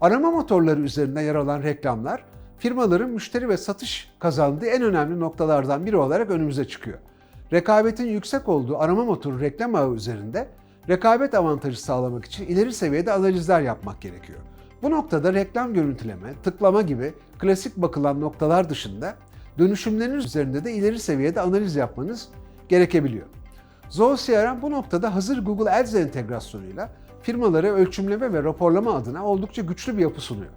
Arama motorları üzerinde yer alan reklamlar, firmaların müşteri ve satış kazandığı en önemli noktalardan biri olarak önümüze çıkıyor. Rekabetin yüksek olduğu arama motoru reklam ağı üzerinde rekabet avantajı sağlamak için ileri seviyede analizler yapmak gerekiyor. Bu noktada reklam görüntüleme, tıklama gibi klasik bakılan noktalar dışında dönüşümleriniz üzerinde de ileri seviyede analiz yapmanız gerekebiliyor. Zoho CRM bu noktada hazır Google Ads entegrasyonuyla firmalara ölçümleme ve raporlama adına oldukça güçlü bir yapı sunuyor.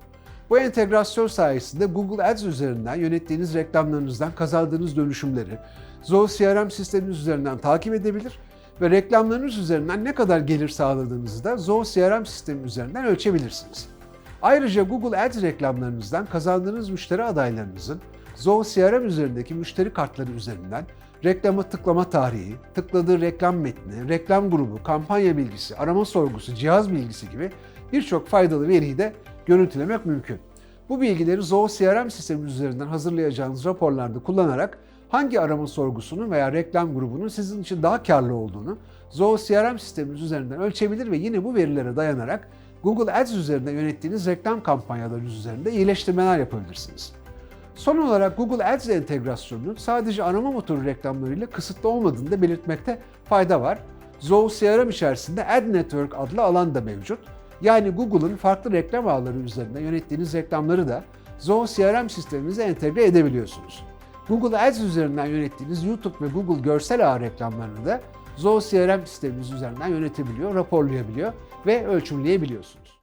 Bu entegrasyon sayesinde Google Ads üzerinden yönettiğiniz reklamlarınızdan kazandığınız dönüşümleri Zoho CRM sisteminiz üzerinden takip edebilir ve reklamlarınız üzerinden ne kadar gelir sağladığınızı da Zoho CRM sistemi üzerinden ölçebilirsiniz. Ayrıca Google Ads reklamlarınızdan kazandığınız müşteri adaylarınızın Zoho CRM üzerindeki müşteri kartları üzerinden reklama tıklama tarihi, tıkladığı reklam metni, reklam grubu, kampanya bilgisi, arama sorgusu, cihaz bilgisi gibi birçok faydalı veriyi de görüntülemek mümkün. Bu bilgileri Zoho CRM sistemi üzerinden hazırlayacağınız raporlarda kullanarak hangi arama sorgusunun veya reklam grubunun sizin için daha karlı olduğunu Zoho CRM sisteminiz üzerinden ölçebilir ve yine bu verilere dayanarak Google Ads üzerinden yönettiğiniz reklam kampanyaları üzerinde iyileştirmeler yapabilirsiniz. Son olarak Google Ads entegrasyonunun sadece arama motoru reklamlarıyla kısıtlı olmadığını da belirtmekte fayda var. Zoho CRM içerisinde Ad Network adlı alan da mevcut. Yani Google'ın farklı reklam ağları üzerinden yönettiğiniz reklamları da Zoho CRM sisteminize entegre edebiliyorsunuz. Google Ads üzerinden yönettiğiniz YouTube ve Google görsel ağ reklamlarını da Zoho CRM sisteminiz üzerinden yönetebiliyor, raporlayabiliyor ve ölçümleyebiliyorsunuz.